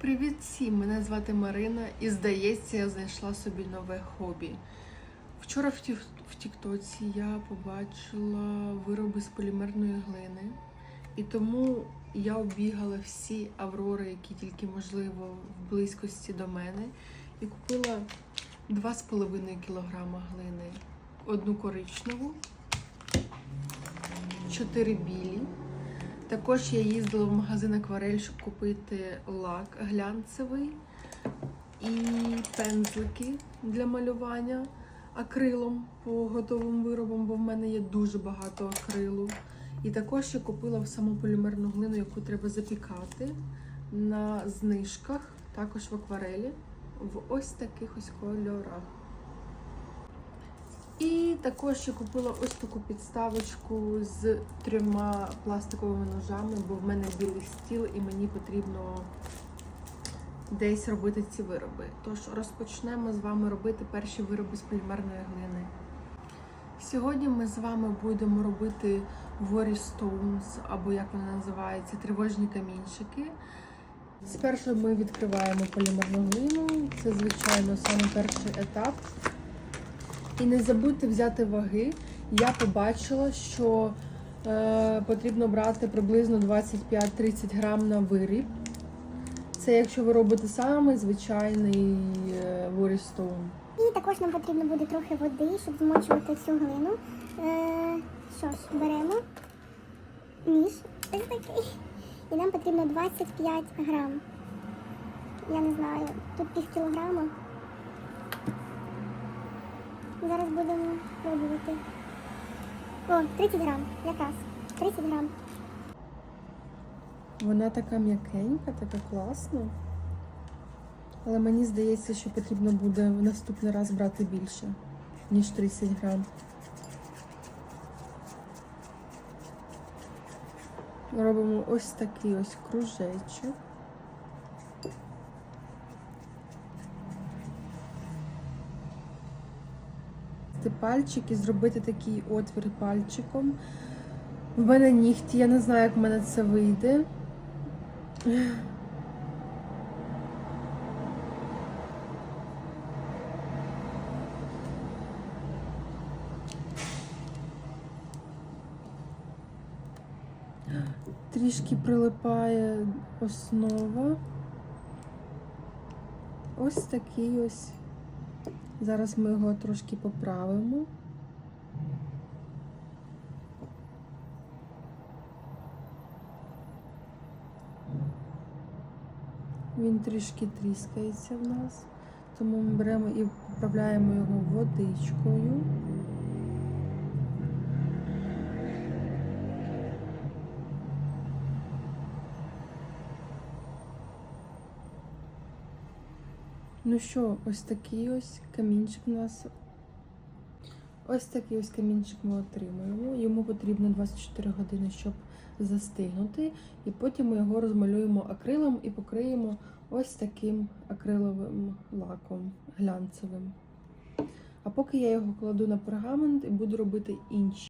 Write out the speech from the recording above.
Привіт всім! Мене звати Марина і здається, я знайшла собі нове хобі. Вчора в Тіктоці я побачила вироби з полімерної глини, і тому я оббігала всі аврори, які тільки можливо в близькості до мене, і купила 2,5 кг глини, одну коричневу, 4 білі. Також я їздила в магазин Акварель, щоб купити лак глянцевий і пензлики для малювання акрилом по готовим виробам, бо в мене є дуже багато акрилу. І також я купила саму полімерну глину, яку треба запікати на знижках, також в акварелі, в ось таких ось кольорах. І також я купила ось таку підставочку з трьома пластиковими ножами, бо в мене білий стіл і мені потрібно десь робити ці вироби. Тож розпочнемо з вами робити перші вироби з полімерної глини. Сьогодні ми з вами будемо робити Worry Stones, або як вони називаються, тривожні камінчики. Спершу ми відкриваємо полімерну глину. Це, звичайно, саме перший етап. І не забудьте взяти ваги. Я побачила, що е, потрібно брати приблизно 25-30 грам на виріб. Це якщо ви робите самий звичайний е. І також нам потрібно буде трохи води, щоб змочувати цю глину. Е, що ж, беремо ніж такий. І нам потрібно 25 грам. Я не знаю, тут пів кілограма. Зараз будемо пробувати. О, 30 грам, якраз. 30 грам. Вона така м'якенька, така класна. Але мені здається, що потрібно буде в наступний раз брати більше, ніж 30 грам. Робимо ось такий ось кружечок. Ти пальчик і зробити такий отвір пальчиком. В мене нігті, я не знаю, як в мене це вийде. Трішки прилипає основа. Ось такий ось. Зараз ми його трошки поправимо. Він трішки тріскається в нас, тому ми беремо і поправляємо його водичкою. Ну що, ось такий ось камінчик у нас. Ось такий ось камінчик ми отримуємо. Йому потрібно 24 години, щоб застигнути. І потім ми його розмалюємо акрилом і покриємо ось таким акриловим лаком глянцевим. А поки я його кладу на пергамент і буду робити інші